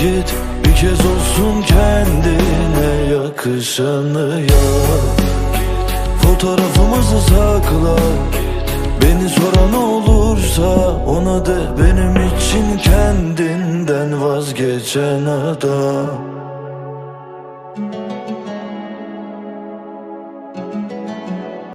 Git bir kez olsun kendine yakışanı yap. Fotoğrafımızı sakla. Beni soran olursa ona de. Benim için kendinden vazgeçen adam